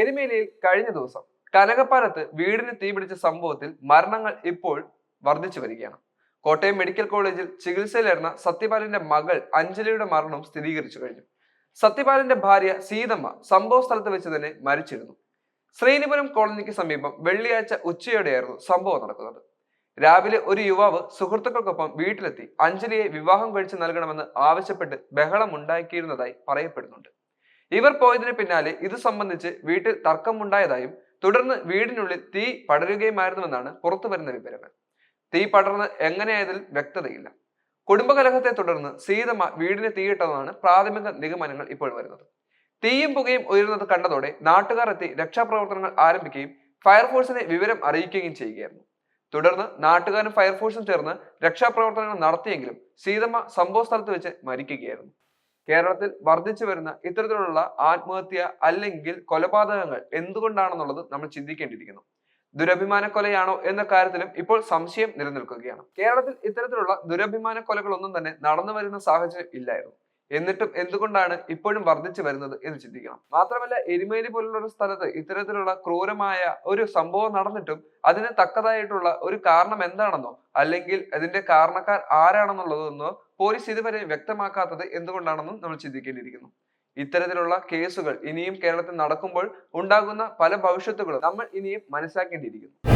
എരുമേലിയിൽ കഴിഞ്ഞ ദിവസം കനകപ്പാലത്ത് വീടിന് തീപിടിച്ച സംഭവത്തിൽ മരണങ്ങൾ ഇപ്പോൾ വർദ്ധിച്ചു വരികയാണ്. കോട്ടയം മെഡിക്കൽ കോളേജിൽ ചികിത്സയിലായിരുന്ന സത്യപാലിന്റെ മകൾ അഞ്ജലിയുടെ മരണം സ്ഥിരീകരിച്ചു കഴിഞ്ഞു. സത്യപാലിന്റെ ഭാര്യ സീതമ്മ സംഭവ സ്ഥലത്ത് വെച്ച് തന്നെ മരിച്ചിരുന്നു. ശ്രീനിപുരം കോളനിക്ക് സമീപം വെള്ളിയാഴ്ച ഉച്ചയോടെയായിരുന്നു സംഭവം നടക്കുന്നത്. രാവിലെ ഒരു യുവാവ് സുഹൃത്തുക്കൾക്കൊപ്പം വീട്ടിലെത്തി അഞ്ജലിയെ വിവാഹം കഴിച്ചു നൽകണമെന്ന് ആവശ്യപ്പെട്ട് ബഹളമുണ്ടാക്കിയിരുന്നതായി പറയപ്പെടുന്നുണ്ട്. ഇവർ പോയതിന് പിന്നാലെ ഇത് സംബന്ധിച്ച് വീട്ടിൽ തർക്കമുണ്ടായതായും തുടർന്ന് വീടിനുള്ളിൽ തീ പടരുകയുമായിരുന്നുവെന്നാണ് പുറത്തു വരുന്ന വിവരങ്ങൾ. തീ പടർന്ന് എങ്ങനെയായതിൽ വ്യക്തതയില്ല. കുടുംബകലഹത്തെ തുടർന്ന് സീതമ്മ വീടിന് തീയിട്ടതെന്നാണ് പ്രാഥമിക നിഗമനങ്ങൾ ഇപ്പോൾ വരുന്നത്. തീയും പുകയും ഉയരുന്നത് കണ്ടതോടെ നാട്ടുകാർ എത്തി രക്ഷാപ്രവർത്തനങ്ങൾ ആരംഭിക്കുകയും ഫയർഫോഴ്സിനെ വിവരം അറിയിക്കുകയും ചെയ്യുകയായിരുന്നു. തുടർന്ന് നാട്ടുകാരും ഫയർഫോഴ്സും ചേർന്ന് രക്ഷാപ്രവർത്തനങ്ങൾ നടത്തിയെങ്കിലും സീതമ്മ സംഭവ സ്ഥലത്ത് വെച്ച് മരിക്കുകയായിരുന്നു. കേരളത്തിൽ വർദ്ധിച്ചു വരുന്ന ഇത്തരത്തിലുള്ള ആത്മഹത്യ അല്ലെങ്കിൽ കൊലപാതകങ്ങൾ എന്തുകൊണ്ടാണെന്നുള്ളത് നമ്മൾ ചിന്തിക്കേണ്ടിയിരിക്കുന്നു. ദുരഭിമാന കൊലയാണോ എന്ന കാര്യത്തിലും ഇപ്പോൾ സംശയം നിലനിൽക്കുകയാണ്. കേരളത്തിൽ ഇത്തരത്തിലുള്ള ദുരഭിമാന കൊലകളൊന്നും തന്നെ നടന്നു വരുന്ന സാഹചര്യം ഇല്ലായിരുന്നു. എന്നിട്ടും എന്തുകൊണ്ടാണ് ഇപ്പോഴും വർദ്ധിച്ചു വരുന്നത് എന്ന് ചിന്തിക്കണം. മാത്രമല്ല എരുമേലി പോലുള്ള ഒരു സ്ഥലത്ത് ഇത്തരത്തിലുള്ള ക്രൂരമായ ഒരു സംഭവം നടന്നിട്ടും അതിന് തക്കതായിട്ടുള്ള ഒരു കാരണം എന്താണെന്നോ അല്ലെങ്കിൽ അതിന്റെ കാരണക്കാർ ആരാണെന്നുള്ളതെന്നോ പോലീസ് ഇതുവരെ വ്യക്തമാക്കാത്തത് എന്തുകൊണ്ടാണെന്നും നമ്മൾ ചിന്തിക്കേണ്ടിയിരിക്കുന്നു. ഇത്തരത്തിലുള്ള കേസുകൾ ഇനിയും കേരളത്തിൽ നടക്കുമ്പോൾ ഉണ്ടാകുന്ന പല ഭവിഷ്യത്തുകളും നമ്മൾ ഇനിയും മനസ്സിലാക്കേണ്ടിയിരിക്കുന്നു.